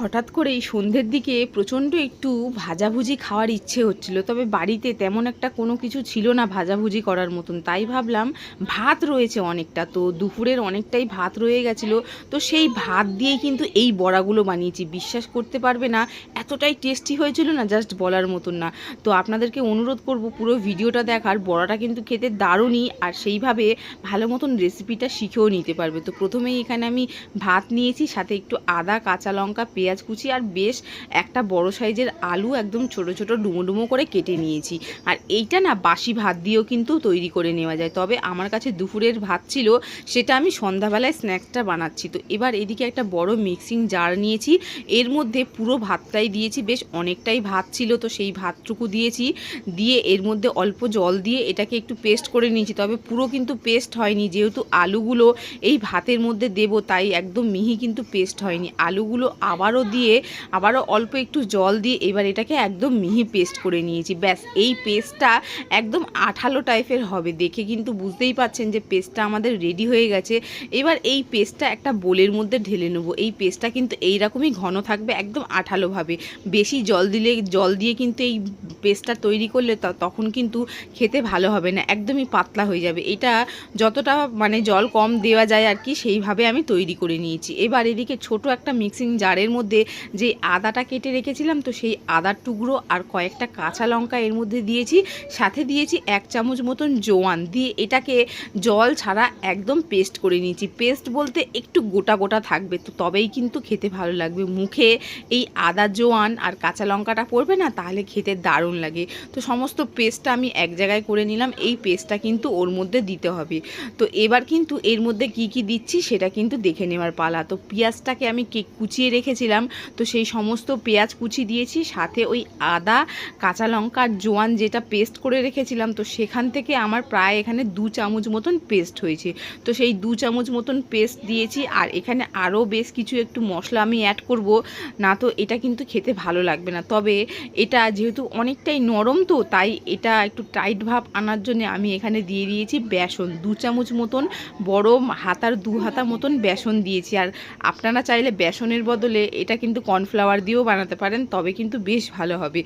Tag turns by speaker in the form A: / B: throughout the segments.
A: হঠাৎ করে এই সন্ধ্যের দিকে প্রচণ্ড একটু ভাজাভুজি খাওয়ার ইচ্ছে হচ্ছিল, তবে বাড়িতে তেমন একটা কোনো কিছু ছিল না ভাজাভুজি করার মতন। তাই ভাবলাম, ভাত রয়েছে অনেকটা, তো দুপুরের অনেকটাই ভাত রয়ে গেছিল, তো সেই ভাত দিয়েই কিন্তু এই বড়াগুলো বানিয়েছি। বিশ্বাস করতে পারবে না, এতটাই টেস্টি হয়েছিল না জাস্ট বলার মতন না। তো আপনাদেরকে অনুরোধ করব, পুরো ভিডিওটা দেখার, বড়াটা কিন্তু খেতে দারুণই, আর সেইভাবে ভালো মতন রেসিপিটা শিখেও নিতে পারবে। তো প্রথমেই এখানে আমি ভাত নিয়েছি, সাথে একটু আদা, কাঁচা লঙ্কা, পেঁয়াজ কুচি আর বেশ একটা বড় সাইজের আলু একদম ছোট ছোট ডুমো ডুমো করে কেটে নিয়েছি। আর এইটা না বাসি ভাত দিয়েও কিন্তু তৈরি করে নেওয়া যায়। তবে আমার কাছে দুপুরের ভাত ছিল, সেটা আমি সন্ধ্যাবেলায় স্ন্যাক্সটা বানাচ্ছি। তো এবার এদিকে একটা বড় মিক্সিং জার নিয়েছি। এর মধ্যে পুরো ভাতটাই দিয়েছি, বেশ অনেকটাই ভাত ছিল, তো সেই ভাতটুকু দিয়েছি। দিয়ে এর মধ্যে অল্প জল দিয়ে এটাকে একটু পেস্ট করে নিয়েছি। তবে পুরো কিন্তু পেস্ট হয়নি, যেহেতু আলুগুলো এই ভাতের মধ্যে দেবো, তাই একদম মিহি কিন্তু পেস্ট হয়নি। আলুগুলো আবারও দিয়ে, আবারও অল্প একটু জল দিয়ে এবার এটাকে একদম মিহি পেস্ট করে নিয়েছি। ব্যাস, এই পেস্টটা একদম আঠালো টাইপের হবে। দেখে কিন্তু বুঝতেই পাচ্ছেন যে পেস্টটা আমাদের রেডি হয়ে গেছে। এবার এই পেস্টটা একটা বোলের মধ্যে ঢেলে নেব। এই পেস্টটা কিন্তু এইরকমই ঘন থাকবে একদম আঠালোভাবে। বেশি জল দিলে, জল দিয়ে কিন্তু এই পেস্টটা তৈরি করলে তখন কিন্তু খেতে ভালো হবে না, একদমই পাতলা হয়ে যাবে। এটা যতটা মানে জল কম দেওয়া যায় আর কি, সেইভাবে আমি তৈরি করে নিয়েছি। এবার এদিকে ছোট একটা মিক্সিং জারের মধ্যে যে আদাটা কেটে রেখেছিলাম, তো সেই আদার টুকরো আর কয়েকটা কাঁচা লঙ্কা এর মধ্যে দিয়েছি। সাথে দিয়েছি এক চামচ মতন জোয়ান, দিয়ে এটাকে জল ছাড়া একদম পেস্ট করে নিয়েছি। পেস্ট বলতে একটু গোটা গোটা থাকবে, তো তবেই কিন্তু খেতে ভালো লাগবে। মুখে এই আদা জোয়ান আর কাঁচা লঙ্কাটা পড়বে না, তাহলে খেতে দারুণ লাগে। তো সমস্ত পেস্টটা আমি এক জায়গায় করে নিলাম, এই পেস্টটা কিন্তু ওর মধ্যে দিতে হবে। তো এবার কিন্তু এর মধ্যে কি কি দিচ্ছি সেটা কিন্তু দেখে নেওয়ার পালা। তো পেঁয়াজটাকে আমি কেক কুচিয়ে রেখেছিলাম, তো সেই সমস্ত পেঁয়াজ কুচি দিয়েছি, সাথে ওই আদা, কাঁচা লঙ্কা আর জোয়ান যেটা পেস্ট করে রেখেছিলাম, তো সেখান থেকে আমার প্রায় এখানে দু চামচ মতন পেস্ট হয়েছে। তো সেই দু চামচ মতন পেস্ট দিয়েছি, আর এখানে আরও বেশ কিছু একটু মশলা আমি অ্যাড করব, না তো এটা কিন্তু খেতে ভালো লাগবে না। তবে এটা যেহেতু অনেকটাই নরম তো, তাই এটা একটু টাইট ভাব আনার জন্য আমি এখানে দিয়ে দিয়েছি বেসন। দু চামচ মতন বড় হাতার দু হাতা মতন বেসন দিয়েছি। আর আপনারা চাইলে বেসনের বদলে এটা কিন্তু কর্নফ্লাওয়ার দিয়েও বানাতে পারেন, তবে কিন্তু বেশ ভালো হবে।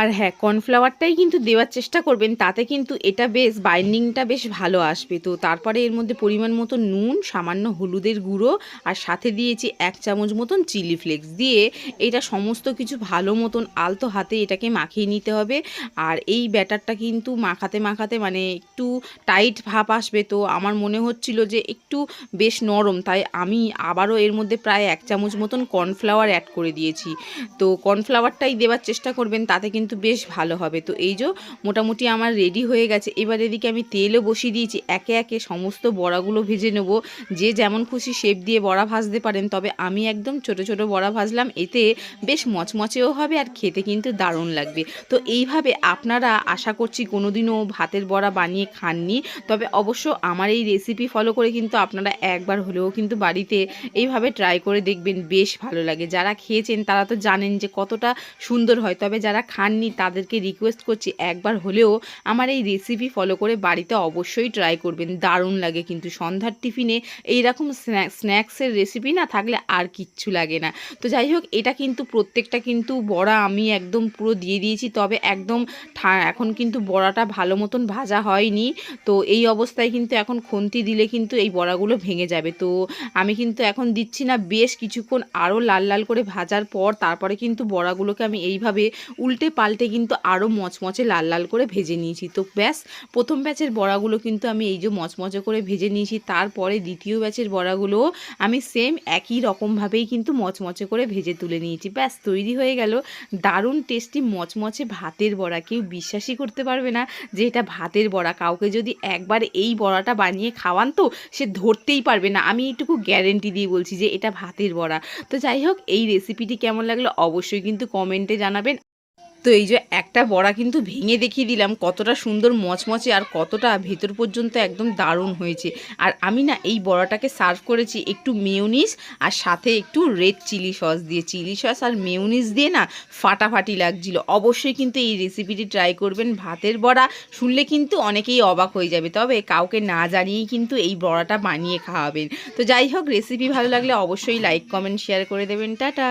A: আর হ্যাঁ কর্নফ্লাওয়ারটাই কিন্তু দেওয়ার চেষ্টা করবেন, তাতে কিন্তু এটা বেশ বাইন্ডিংটা বেশ ভালো আসবে। তো তারপরে এর মধ্যে পরিমাণ মতো নুন, সামান্য হলুদের গুঁড়ো, আর সাথে দিয়েছি এক চামচ মতন চিলি ফ্লেক্স দিয়ে এটা সমস্ত কিছু ভালো মতন আলতো হাতে এটাকে মাখিয়ে নিতে হবে। আর এই ব্যাটারটা কিন্তু মাখাতে মাখাতে মানে একটু টাইট ভাব আসবে। তো আমার মনে হচ্ছিল যে একটু বেশ নরম, তাই আমি আবারও এর মধ্যে প্রায় এক চামচ মতন কর্নফ্লাওয়ার অ্যাড করে দিয়েছি। তো কর্নফ্লাওয়ারটাই দেওয়ার চেষ্টা করবেন, তাতে কিন্তু বেশ ভালো হবে। তো এই যে মোটামুটি আমার রেডি হয়ে গেছে। এবার এদিকে আমি তেলও বসিয়ে দিয়েছি। একে একে সমস্ত বড়াগুলো ভেজে নেব। যে যেমন খুশি শেপ দিয়ে বড়া ভাজতে পারেন। তবে আমি একদম ছোট ছোট বড়া ভাজলাম। এতে বেশ মচমচেও হবে আর খেতে কিন্তু দারুণ লাগবে। তো এইভাবে আপনারা আশা করছি কোনোদিনও ভাতের বড়া বানিয়ে খাননি। তবে অবশ্য আমার এই রেসিপি ফলো করে কিন্তু আপনারা একবার হলেও কিন্তু বাড়িতে এইভাবে ট্রাই করে দেখবেন। বেশ ভালো লাগে। যারা খেয়েছেন তারা তো জানেন যে কতটা সুন্দর হয়। তবে যারা খাননি তাদেরকে রিকোয়েস্ট করছি। একবার হলেও আমার এই রেসিপি ফলো করে বাড়িতে অবশ্যই ট্রাই করবেন। দারুণ লাগে কিন্তু সন্ধ্যার টিফিনে এইরকম স্ন্যাক্সের রেসিপি না থাকলে আর কিচ্ছু লাগে না। তো যাই হোক, এটা কিন্তু প্রত্যেকটা কিন্তু বড়া আমি একদম পুরো দিয়ে দিয়েছি, তবে একদম এখন কিন্তু বড়াটা ভালো মতন ভাজা হয়নি। তো এই অবস্থায় কিন্তু এখন খুন্তি দিলে কিন্তু এই বড়াগুলো ভেঙে যাবে। তো আমি কিন্তু এখন দিচ্ছি না, বেশ কিছুক্ষণ আরও লাল লাল করে ভাজার পর তারপরে কিন্তু বড়াগুলোকে আমি এইভাবে উল্টে পাল্টে কিন্তু আরও মচমচে লাল লাল করে ভেজে নিয়েছি। তো ব্যাস, প্রথম ব্যাচের বড়াগুলো কিন্তু আমি এই যে মচমচে করে ভেজে নিয়েছি, তারপরে দ্বিতীয় ব্যাচের বড়াগুলো আমি সেম একই রকমভাবেই কিন্তু মচমচে করে ভেজে তুলে নিয়েছি। ব্যাস, তৈরি হয়ে গেল দারুণ টেস্টি মচমচে ভাতের বড়া। কেউ বিশ্বাসই করতে পারবে না যে এটা ভাতের বড়া। কাউকে যদি একবার এই বড়াটা বানিয়ে খাওয়ান তো সে ধরতেই পারবে না। আমি এইটুকু গ্যারেন্টি দিয়ে বলছি যে এটা ভাতের বড়া। তো যাই হোক, এই রেসিপিটি কেমন লাগল অবশ্যই কিন্তু কমেন্টে জানাবেন। তো এই যে একটা বড়া কিন্তু ভেঙে দেখিয়ে দিলাম, কতটা সুন্দর মচমচে আর কতটা ভেতর পর্যন্ত একদম দারুণ হয়েছে। আর আমি না এই বড়াটাকে সার্ভ করেছি একটু মেয়োনিজ আর সাথে একটু রেড চিলি সস দিয়ে। চিলি সস আর মেয়োনিজ দিয়ে না ফাটাফাটি লাগছিল। অবশ্যই কিন্তু এই রেসিপিটি ট্রাই করবেন ভাতের বড়া। শুনলে কিন্তু অনেকেই অবাক হয়ে যাবে, তবে কাউকে না জানিয়েই কিন্তু এই বড়াটা বানিয়ে খাওয়াবেন। তো যাই হোক রেসিপি ভালো লাগলে অবশ্যই লাইক কমেন্ট শেয়ার করে দেবেন। টাটা!